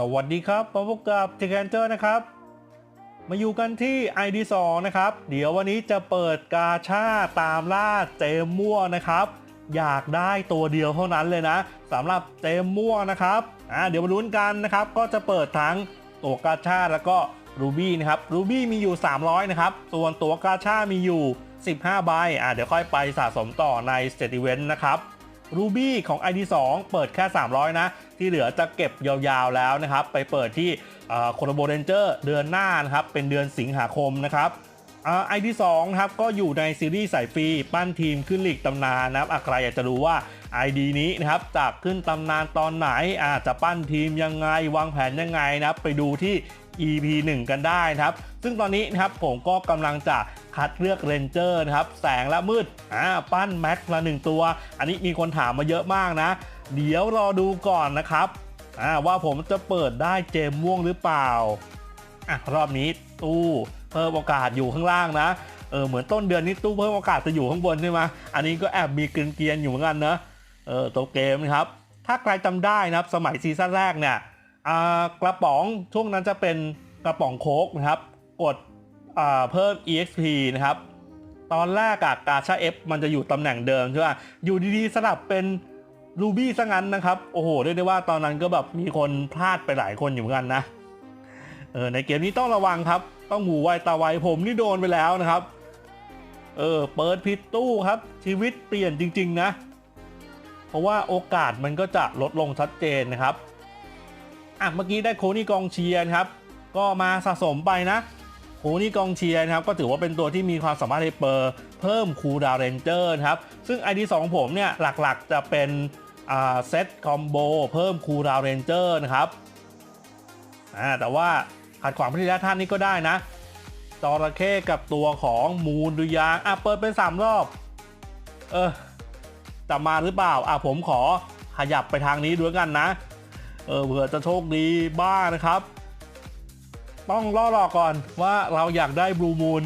สวัสดีครับมาพบกับเจแกนเจอร์นะครับ มาอยู่กันที่ ID2 นะครับ เดี๋ยววันนี้จะเปิดกาชาตามล่าเจมม่วนะครับ อยากได้ตัวเดียวเท่านั้นเลยนะสำหรับเจมม่วนะครับอ่าเดี๋ยวมาลุ้นกันนะครับ ก็จะเปิดทั้งตัวกาชาแล้วก็รูบี้นะครับรูบี้มีอยู่ 300 นะครับ ส่วนตัวกาชามีอยู่ 15 ใบอ่าเดี๋ยวค่อยไปสะสมต่อใน s t a t e Event นะครับ รูบี้ของ ID2 เปิดแค่ 300 นะ ที่เหลือจะเก็บยาวๆแล้วนะครับ ไปเปิดที่โคโนโบเรนเจอร์เดือนหน้านะครับ เป็นเดือนสิงหาคมนะครับไอที่สองครับก็อยู่ในซีรีส์สายฟรีปั้นทีมขึ้นลีกตำนานนะครับใครอยากจะรู้ว่า ID นี้นะครับจะขึ้นตำนานตอนไหนอาจจะปั้นทีมยังไง วางแผนยังไงนะครับไปดูที่ EP 1 กันได้นะครับ ซึ่งตอนนี้นะครับผมก็กำลังจะคัดเลือกเรนเจอร์นะครับ แสงและมืดอ่าปั้นแม็กละหนึ่งตัว อันนี้มีคนถามมาเยอะมากนะ เดี๋ยวรอดูก่อนนะครับอ่าว่าผมจะเปิดได้เจมม่วงหรือเปล่าอะรอบนี้ตู้เพิ่มโอกาสอยู่ข้างล่างนะเออเหมือนต้นเดือนนี้ตู้เพิ่มโอกาสจะอยู่ข้างบนใช่ไหมอันนี้ก็แอบมีเกรียนอยู่เหมือนกันนะเออตัวเกมนะครับถ้าใครจำได้นะครับสมัยซีซั่นแรกเนี่ย กระป๋องช่วงนั้นจะเป็นกระป๋องโค้กนะครับ กดเพิ่ม EXP นะครับ ตอนแรกอะกาชา F มันจะอยู่ตำแหน่งเดิมใช่ไหมอยู่ดีๆสลับเป็นรูบี้ซะงั้นนะครับ โอ้โหเรียกได้ว่าตอนนั้นก็แบบมีคนพลาดไปหลายคนอยู่เหมือนกันนะเออในเกมนี้ต้องระวังครับ ต้องหูไวตาไวผมนี่โดนไปแล้วนะครับ เออเปิดผิดตู้ครับ ชีวิตเปลี่ยนจริง ๆ นะ เพราะว่าโอกาสมันก็จะลดลงชัดเจนนะครับ อะเมื่อกี้ได้โคนี่กองเชียร์ครับ ก็มาสะสมไปนะโคนี่กองเชียร์นะครับก็ถือว่าเป็นตัวที่มีความสามารถในเปอร์เพิ่มคูดาวเรนเจอร์ครับซึ่ง ID 2ผมเนี่ยหลักๆจะเป็นเซตคอมโบเพิ่มคูดาวเรนเจอร์นะครับอ่าแต่ว่าขัดขวางพิธีท่านนี้ก็ได้นะจระเข้กับตัวของมูลดุยางอะเปิดเป็น 3 รอบ เออจะมาหรือเปล่าอะผมขอขยับไปทางนี้ด้วยกันนะ เออเผื่อจะโชคดีบ้างนะครับ ต้องล่อหลอกก่อนว่าเราอยากได้บลูมูน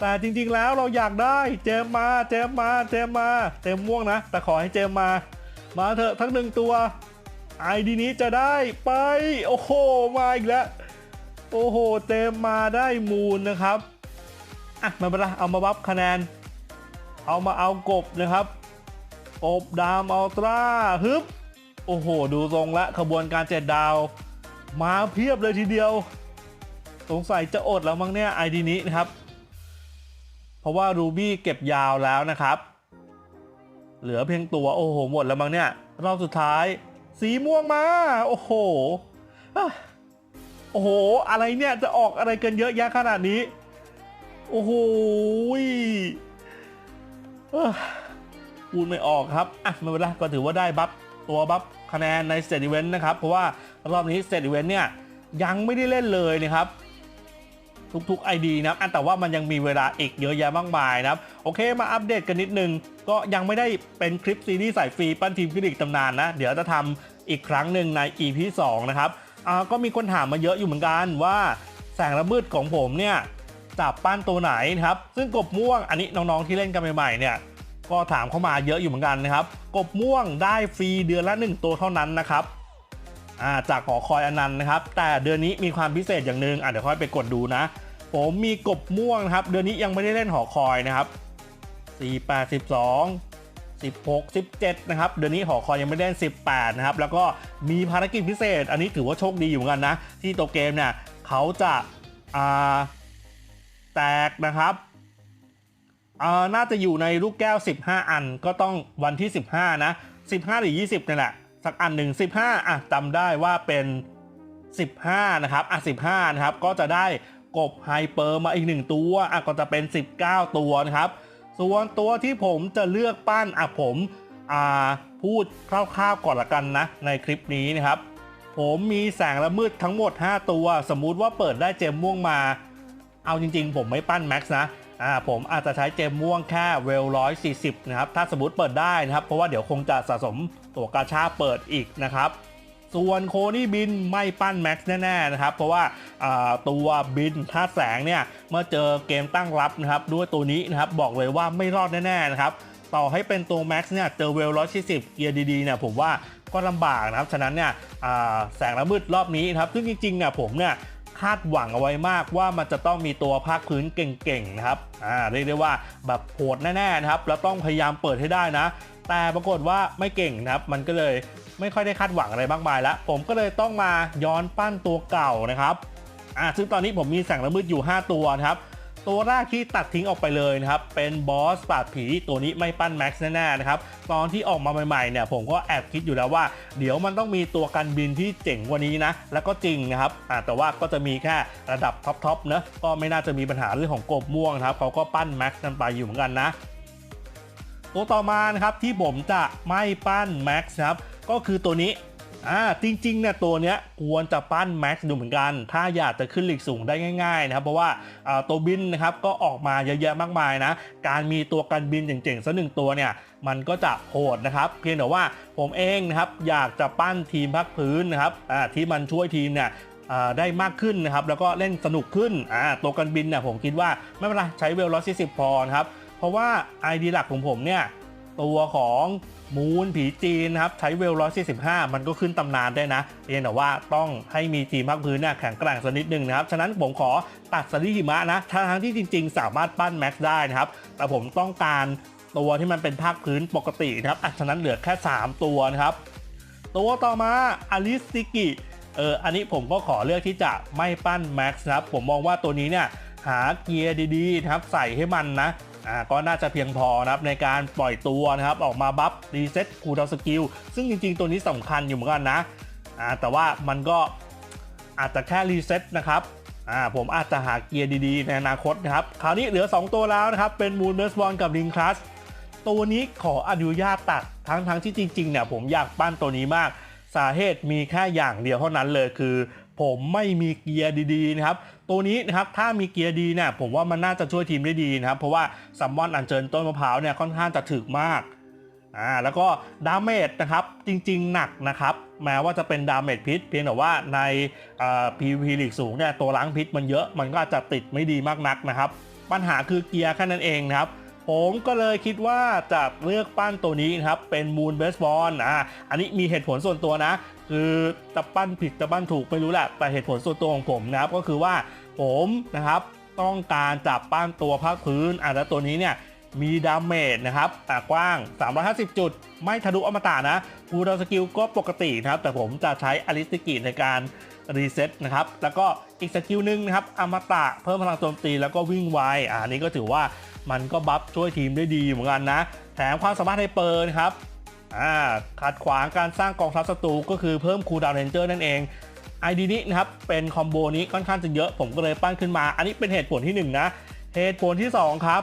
แต่จริงๆแล้วเราอยากได้เจมมาเจมมาเจมมาเจมม่วงนะ แต่ขอให้เจมมา มาเถอะทั้งหนึ่งตัวไอดีนี้จะได้ไป โอ้โห มาอีกแล้ว โอ้โหเจมมาได้มูลนะครับ อะมาเป็นไรเอามาบัฟคะแนน เอามาเอากบนะครับกบดามอัลตร้าฮึบ โอ้โห ดูทรงละขบวนการเจ็ดดาว มาเพียบเลยทีเดียว สงสัยจะอดแล้วมั้งเนี่ยไอดีนี้นะครับ เพราะว่ารูบี้เก็บยาวแล้วนะครับ เหลือเพียงตัวโอ้โหหมดแล้วมั้งเนี่ย รอบสุดท้าย สีม่วงมา โอ้โหโอ้โห อะไรเนี่ยจะออกอะไรกันเยอะแยะขนาดนี้ โอ้โหเอ้อพูดไม่ออกครับ อะไม่เป็นไรก็ถือว่าได้บัฟตัวบัฟ คะแนนในเซตอีเวนต์นะครับ เพราะว่ารอบนี้เซตอีเวนต์เนี่ยยังไม่ได้เล่นเลยนะครับทุกๆ ID นะครับอะแต่ว่ามันยังมีเวลาอีกเยอะแยะมากมายนะครับ โอเคมาอัปเดตกันนิดนึง ก็ยังไม่ได้เป็นคลิปซีรีส์สายฟรีปั้นทีมคลินิกตำนานนะ เดี๋ยวจะทำอีกครั้งหนึ่งใน EP 2 นะครับก็มีคนถามมาเยอะอยู่เหมือนกันว่าแสงระมืดของผมเนี่ยจับปั้นตัวไหนนะครับ ซึ่งกบม่วงอันนี้น้องๆที่เล่นกันใหม่ๆเนี่ย ก็ถามเข้ามาเยอะอยู่เหมือนกันนะครับ กบม่วงได้ฟรีเดือนละ 1 ตัวเท่านั้นนะครับาจากหอคอยอนันต์นะครับ แต่เดือนนี้มีความพิเศษอย่างหนึ่งอะเดี๋ยวค่อยไปกดดูนะ ผมมีกบม่วงนะครับ เดือนนี้ยังไม่ได้เล่นหอคอยนะครับ 4 8 12 16 17 นะครับ เดือนนี้หอคอยยังไม่ได้เล่น18 นะครับ แล้วก็มีภารกิจพิเศษ อันนี้ถือว่าโชคดีอยู่เหมือนกันนะ ที่ตัวเกมเนี่ยเขาจะาแตกนะครับ อ่าน่าจะอยู่ในลูกแก้ว 15 อันก็ต้องวันที่ 15 นะ 15 หรือ 20นี่แหละ สักอันหนึ่ง15 อะจำได้ว่าเป็น 15 นะครับ อะ 15 นะครับ ก็จะได้กบไฮเปอร์มาอีก 1 ตัว อะ ก็จะเป็น 19 ตัวนะครับ ส่วนตัวที่ผมจะเลือกปั้น อะ ผม อ่า พูดคร่าวๆก่อนละกันนะ ในคลิปนี้นะครับ ผมมีแสงละมืดทั้งหมด 5 ตัว สมมุติว่าเปิดได้เจมม่วงมา เอาจริง ๆ ผมไม่ปั้นแม็กซ์นะ อ่าผมอาจจะใช้เจมม่วงแค่เวลร้อยสี่สิบนะครับถ้าสมมติเปิดได้นะครับ เพราะว่าเดี๋ยวคงจะสะสมตัวกาชาเปิดอีกนะครับ ส่วนโคนี่บินไม่ปั้นแม็กซ์แน่ๆนะครับ เพราะว่าตัวบินท่าแสงเนี่ยเมื่อเจอเกมตั้งรับนะครับ ด้วยตัวนี้นะครับบอกเลยว่าไม่รอดแน่ๆนะครับต่อให้เป็นตัว Max เนี่ยเจอเวล140เกียร์ดีๆเนี่ยผมว่าก็ลำบากนะครับ ฉะนั้นเนี่ยแสงระมืดรอบนี้นะครับ ซึ่งจริงๆเนี่ยผมเนี่ย คาดหวังเอาไว้มากว่ามันจะต้องมีตัวภาคพื้นเก่งๆนะครับอ่าเรียกได้ว่าแบบโหดแน่ๆนะครับแล้วต้องพยายามเปิดให้ได้นะ แต่ปรากฏว่าไม่เก่งนะครับ มันก็เลยไม่ค่อยได้คาดหวังอะไรมากมายแล้วผมก็เลยต้องมาย้อนปั้นตัวเก่านะครับอ่าซึ่งตอนนี้ผมมีแสงระมืดอยู่ 5 ตัวนะครับ ตัวแรกที่ตัดทิ้งออกไปเลยนะครับ เป็นบอสปราดผีตัวนี้ไม่ปั้นแม็กซ์แน่ๆนะครับ ตอนที่ออกมาใหม่ๆเนี่ยผมก็แอบคิดอยู่แล้วว่า เดี๋ยวมันต้องมีตัวกันบินที่เจ๋งกว่านี้นะ แล้วก็จริงนะครับแต่ว่าก็จะมีแค่ระดับท็อปๆเนะก็ไม่น่าจะมีปัญหาเรื่องของกบม่วงครับเขาก็ปั้นแม็กซ์กันไปอยู่เหมือนกันนะตัวต่อมานะครับที่ผมจะไม่ปั้นแม็กซ์ครับก็คือตัวนี้ อ่าจริงๆเนี่ยตัวเนี้ยควรจะปั้นแม็กซ์ดูเหมือนกัน ถ้าอยากจะขึ้นหลีกสูงได้ง่ายๆนะครับเพราะว่าตัวบินนะครับก็ออกมาเยอะแยะมากมายนะ การมีตัวกันบินเจ๋งๆสักหนึ่งตัวเนี่ยมันก็จะโหดนะครับเพียงแต่ว่าผมเองนะครับอยากจะปั้นทีมพักพื้นนะครับที่มันช่วยทีมเนี่ยได้มากขึ้นนะครับแล้วก็เล่นสนุกขึ้นตัวกันบินเนี่ยผมคิดว่าไม่เป็นไรใช้เวลร้อยสี่สิบพอนะครับเพราะว่า ID หลักของผมเนี่ย ตัวของมูนผีจีนนะครับ ใช้เวลร้อยสี่สิบห้ามันก็ขึ้นตำนานได้นะเพียงแต่ว่าต้องให้มีทีมภาคพื้นเนี่ยแข็งแกร่งสักนิดนึงนะครับ ฉะนั้นผมขอตัดสลิหิมะนะทั้งที่จริง ๆ สามารถปั้นแม็กซ์ได้นะครับ แต่ผมต้องการตัวที่มันเป็นภาคพื้นปกตินะครับฉะนั้นเหลือแค่ 3 ตัวนะครับ ตัวต่อมาอลิสติกิเอออันนี้ผมก็ขอเลือกที่จะไม่ปั้นแม็กซ์นะครับ ผมมองว่าตัวนี้เนี่ยหาเกียร์ดีๆนะครับใส่ให้มันนะ อ่าก็น่าจะเพียงพอนะครับในการปล่อยตัวนะครับออกมาบัฟรีเซ็ตคูลดาวสกิลซึ่งจริงๆ ตัวนี้สำคัญอยู่เหมือนกันนะอ่าแต่ว่ามันก็อาจจะแค่รีเซ็ตนะครับอ่าผมอาจจะหาเกียร์ดีๆ ในอนาคตนะครับ คราวนี้เหลือ 2 ตัวแล้วนะครับ เป็นมูนเบสบอลกับลิงคลัสตัวนี้ขออนุญาตตัดทั้งทั้งที่จริงๆเนี่ยผมอยากปั้นตัวนี้มาก สาเหตุมีแค่อย่างเดียวเท่านั้นเลยคือ ผมไม่มีเกียร์ดีๆนะครับตัวนี้นะครับถ้ามีเกียร์ดีเนี่ยผมว่ามันน่าจะช่วยทีมได้ดีนะครับเพราะว่าซัมมอนอันเชิญต้นมะพร้าวเนี่ยค่อนข้างจะถึกมากอ่าแล้วก็ดาเมจนะครับจริงๆหนักนะครับแม้ว่าจะเป็นดาเมจพิษเพียงแต่ว่าในอ่า PVP ลีกสูงเนี่ยตัวล้างพิษมันเยอะมันก็อาจจะติดไม่ดีมากนักนะครับ ปัญหาคือเกียร์แค่นั้นเองนะครับ ผมก็เลยคิดว่าจะเลือกปั้นตัวนี้นะครับ เป็นมูนเบสบอลอ่าอันนี้มีเหตุผลส่วนตัวนะ คือจะปั้นผิดจะปั้นถูกไม่รู้แหละแต่เหตุผลส่วนตัวของผมนะครับ ก็คือว่าผมนะครับต้องการจับปั้นตัวภาคพื้นอ่าแล้วตัวนี้เนี่ยมีดาเมจนะครับอ่ากว้าง 350 จุด ไม่ทะลุอมตะนะฟูดาวสกิลก็ปกตินะครับ แต่ผมจะใช้อลิสติกิในการ รีเซ็ตนะครับ แล้วก็อีกสกิลหนึ่งนะครับอมตะเพิ่มพลังโจมตีแล้วก็วิ่งไวอ่าอันนี้ก็ถือว่ามันก็บัฟช่วยทีมได้ดีเหมือนกันนะ แถมความสามารถไฮเปอร์นะครับอ่าขัดขวางการสร้างกองทัพศัตรูก็คือเพิ่มคูลดาวน์เรนเจอร์นั่นเอง ID นี้นะครับเป็นคอมโบนี้ค่อนข้างจะเยอะผมก็เลยปั้นขึ้นมา อันนี้เป็นเหตุผลที่1นะเหตุผลที่ 2 ครับ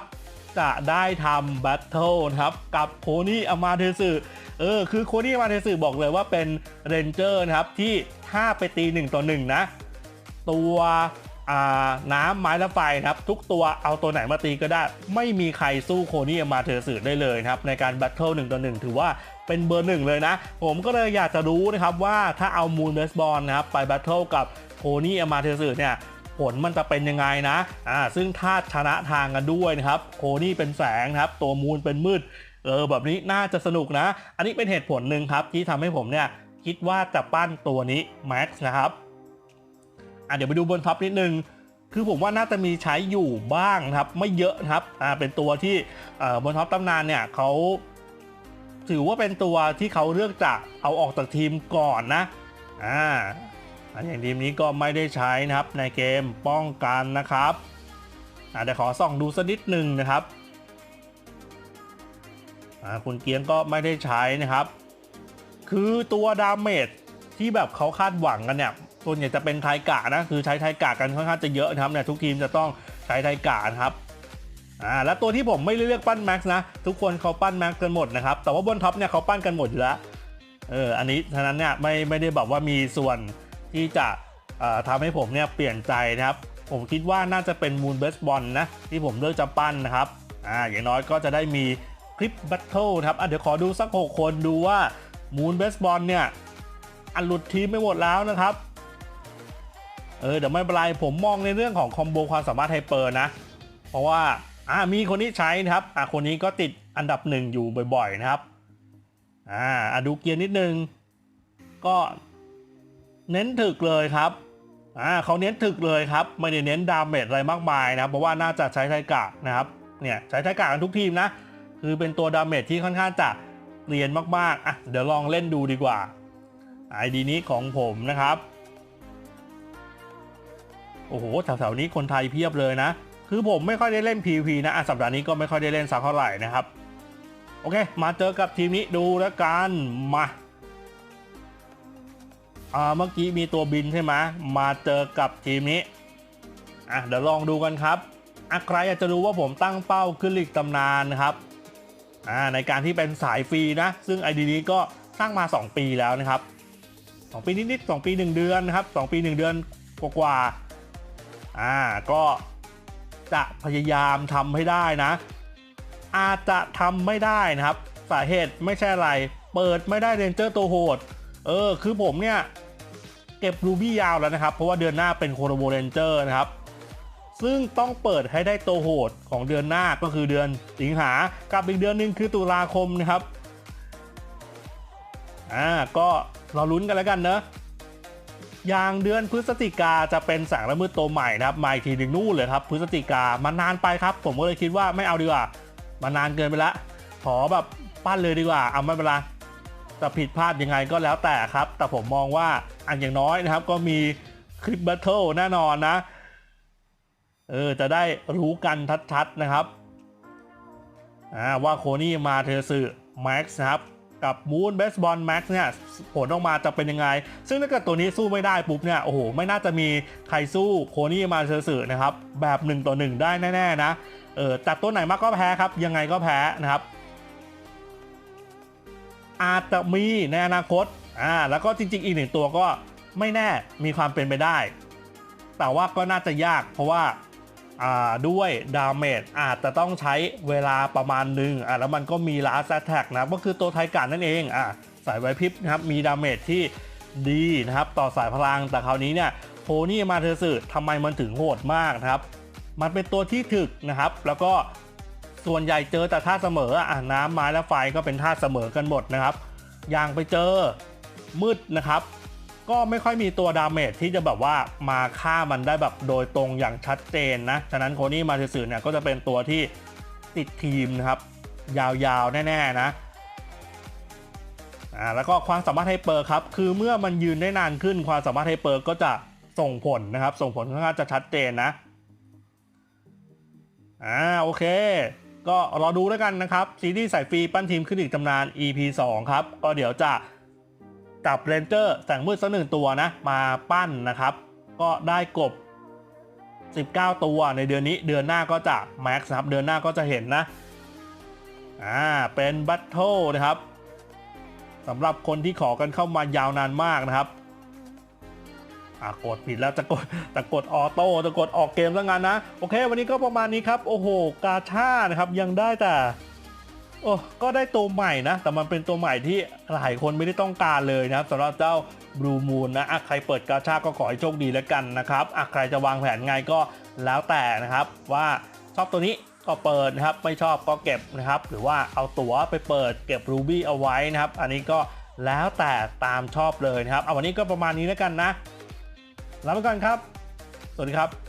จะได้ทำแบทเทิลครับกับโคนี่อามาเทสึเออคือโคนี่อามาเทสึบอกเลยว่าเป็นเรนเจอร์นะครับที่ ถ้าไปตี 1 ต่อ 1 นะ ตัวน้ำไม้และไฟนะครับ ทุกตัวเอาตัวไหนมาตีก็ได้ ไม่มีใครสู้โคนี่อามาเทสึได้เลยครับ ในการแบทเทิล1ต่อ1ถือว่าเป็นเบอร์หนึ่งเลยนะ ผมก็เลยอยากจะรู้นะครับว่าถ้าเอามูนเบสบอลนะครับ ไปแบทเทิลกับโคนี่อามาเทสึเนี่ยผลมันจะเป็นยังไงนะ อ่า ซึ่งถ้าชนะทางกันด้วยนะครับ โคนี่เป็นแสงนะครับ ตัวมูนเป็นมืด เออ แบบนี้น่าจะสนุกนะ อันนี้เป็นเหตุผลหนึ่งครับที่ทำให้ผมเนี่ย คิดว่าจะปั้นตัวนี้ Max นะครับอะเดี๋ยวไปดูบนท็อปนิดนึง คือผมว่าน่าจะมีใช้อยู่บ้างครับ ไม่เยอะครับอ่าเป็นตัวที่บนท็อปตำนานเนี่ยเขาถือว่าเป็นตัวที่เขาเลือกจะเอาออกจากทีมก่อนนะอ่าอย่างทีมนี้ก็ไม่ได้ใช้นะครับในเกมป้องกันนะครับอ่าเดี๋ยวขอส่องดูสักนิดหนึ่งนะครับคุณเกียงก็ไม่ได้ใช้นะครับ คือตัวดาเมจที่แบบเขาคาดหวังกันเนี่ยส่วนใหญ่จะเป็นไทกะนะคือใช้ไทกะกันค่อนข้างจะเยอะนะครับเนี่ยทุกทีมจะต้องใช้ไทกะนะครับอ่าแล้วตัวที่ผมไม่ได้เลือกปั้นแม็กซ์นะ ทุกคนเขาปั้นแม็กซ์กันหมดนะครับแต่ว่าบนท็อปเนี่ยเขาปั้นกันหมดอยู่แล้วเอออันนี้ฉะนั้นเนี่ยไม่ไม่ได้แบบว่ามีส่วนที่จะอ่อทำให้ผมเนี่ยเปลี่ยนใจนะครับ ผมคิดว่าน่าจะเป็นมูนเบสบอลนะที่ผมเลือกจะปั้นนะครับอ่าอย่างน้อยก็จะได้มีคลิปแบทเทิลครับเดี๋ยวขอดูสัก 6 คนดูว่า มูนเบสบอลเนี่ย อันหลุดทีมไปหมดแล้วนะครับ เออเดี๋ยวไม่เป็นไรผมมองในเรื่องของคอมโบความสามารถไฮเปอร์นะ เพราะว่าอ่ามีคนนี้ใช้นะครับอ่าคนนี้ก็ติดอันดับหนึ่งอยู่บ่อยๆนะครับอ่าดูเกียร์นิดนึง ก็เน้นถึกเลยครับอ่าเขาเน้นถึกเลยครับไม่ได้เน้นดาเมจอะไรมากมายนะครับเพราะว่าน่าจะใช้ไทกะนะครับเนี่ยใช้ไทกะกันทุกทีมนะ คือเป็นตัวดาเมจที่ค่อนข้างจะ เรียนมากๆอะเดี๋ยวลองเล่นดูดีกว่า ID นี้ของผมนะครับ โอ้โหแถวๆนี้คนไทยเพียบเลยนะ คือผมไม่ค่อยได้เล่น PVP นะอะสัปดาห์นี้ก็ไม่ค่อยได้เล่นสักเท่าไหร่นะครับ โอเค มาเจอกับทีมนี้ดูแล้วกันมาอ่าเมื่อกี้มีตัวบินใช่ไหมมาเจอกับทีมนี้อะเดี๋ยวลองดูกันครับอะใครอยากจะรู้ว่าผมตั้งเป้าขึ้นลีกตำนานนะครับ ในการที่เป็นสายฟรีนะ ซึ่ง ID นี้ก็สร้างมา 2 ปีแล้วนะครับ 2 ปีนิดๆ2ปี 1 เดือนนะครับ 2 ปี 1 เดือนกว่าๆอ่าก็จะพยายามทำให้ได้นะ อาจจะทำไม่ได้นะครับ สาเหตุไม่ใช่อะไร เปิดไม่ได้เรนเจอร์ตัวโหด เออ คือผมเนี่ย เก็บรูบี้ยาวแล้วนะครับ เพราะว่าเดือนหน้าเป็นโคโรโบเรนเจอร์นะครับ ซึ่งต้องเปิดให้ได้ตัวโหดของเดือนหน้าก็คือเดือนสิงหากับอีกเดือนหนึ่งคือตุลาคมนะครับอ่าก็เราลุ้นกันแล้วกันเนอะอย่างเดือนพฤศจิกาจะเป็นแสงละมืดตัวใหม่นะครับมาอีกทีหนึ่งนู่นเลยครับพฤศจิกามันานไปครับ ผมก็เลยคิดว่าไม่เอาดีกว่ามันานเกินไปละขอแบบปั้นเลยดีกว่าเอาไม่เป็นไรจะผิดพลาดยังไงก็แล้วแต่ครับ แต่ผมมองว่าอันอย่างน้อยนะครับก็มีคลิปแบทเทิลแน่นอนนะ เออจะได้รู้กันชัดๆนะครับอ่าว่าโคนี่มาเทสึแม็กซ์นะครับกับมูนเบสบอลแม็กซ์เนี่ยผลออกมาจะเป็นยังไง ซึ่งถ้าเกิดตัวนี้สู้ไม่ได้ปุ๊บเนี่ยโอ้โหไม่น่าจะมีใครสู้โคนี่มาเทสึนะครับแบบ1ต่อ1ได้แน่ๆนะเออจัดตัวไหนมาก็แพ้ครับยังไงก็แพ้นะครับ อาจจะมีในอนาคตอ่าแล้วก็จริง ๆ อีกหนึ่งตัวก็ไม่แน่มีความเป็นไปได้ แต่ว่าก็น่าจะยากเพราะว่า ด้วยดาเมจอาจจะต้องใช้เวลาประมาณหนึ่งอ่าแล้วมันก็มีลาสแท็กนะก็คือตัวไทการนั่นเองอ่าสายไวพริบนะครับมีดาเมจที่ดีนะครับต่อสายพลังแต่คราวนี้เนี่ยโพนี่มาเธอสึทำไมมันถึงโหดมากนะครับ มันเป็นตัวที่ถึกนะครับ แล้วก็ส่วนใหญ่เจอแต่ท่าเสมออะน้ำไม้และไฟก็เป็นท่าเสมอกันหมดนะครับ อย่างไปเจอมืดนะครับ ก็ไม่ค่อยมีตัวดาเมจที่จะแบบว่ามาฆ่ามันได้แบบโดยตรงอย่างชัดเจนนะ ฉะนั้นโคนี่มาเสือเนี่ยก็จะเป็นตัวที่ติดทีมนะครับ ยาวๆ แน่ ๆ นะอ่าแล้วก็ความสามารถไฮเปอร์ครับ คือเมื่อมันยืนได้นานขึ้นความสามารถไฮเปอร์ก็จะส่งผลนะครับ ส่งผลค่อนข้างจะชัดเจนนะอ่าโอเค ก็รอดูแล้วกันนะครับ ซีรีส์สายฟรีปั้นทีมขึ้นอีกตำนาน EP 2 ครับ ก็เดี๋ยวจะ จับเรนเจอร์แสงมืดสักหนึ่งตัวนะ มาปั้นนะครับ ก็ได้กบ 19 ตัวในเดือนนี้เดือนหน้าก็จะแม็กซ์ครับ เดือนหน้าก็จะเห็นนะ อ่า เป็นบัตเทิลนะครับสำหรับคนที่ขอกันเข้ามายาวนานมากนะครับอ่ากดผิดแล้วจะกดจะกดออโต้จะกดออกเกมแล้วงั้นนะ โอเค วันนี้ก็ประมาณนี้ครับ โอ้โห กาชานะครับ ยังได้แต่ โอ้ก็ได้ตัวใหม่นะ แต่มันเป็นตัวใหม่ที่หลายคนไม่ได้ต้องการเลยนะครับสำหรับเจ้า Blue Moon นะอะใครเปิดกาชาก็ขอให้โชคดีแล้วกันนะครับอะใครจะวางแผนไงก็แล้วแต่นะครับ ว่าชอบตัวนี้ก็เปิดนะครับ ไม่ชอบก็เก็บนะครับ หรือว่าเอาตั๋วไปเปิดเก็บ Ruby เอาไว้นะครับ อันนี้ก็แล้วแต่ตามชอบเลยนะครับ เอาวันนี้ก็ประมาณนี้แล้วกันนะลาไปก่อนครับ สวัสดีครับ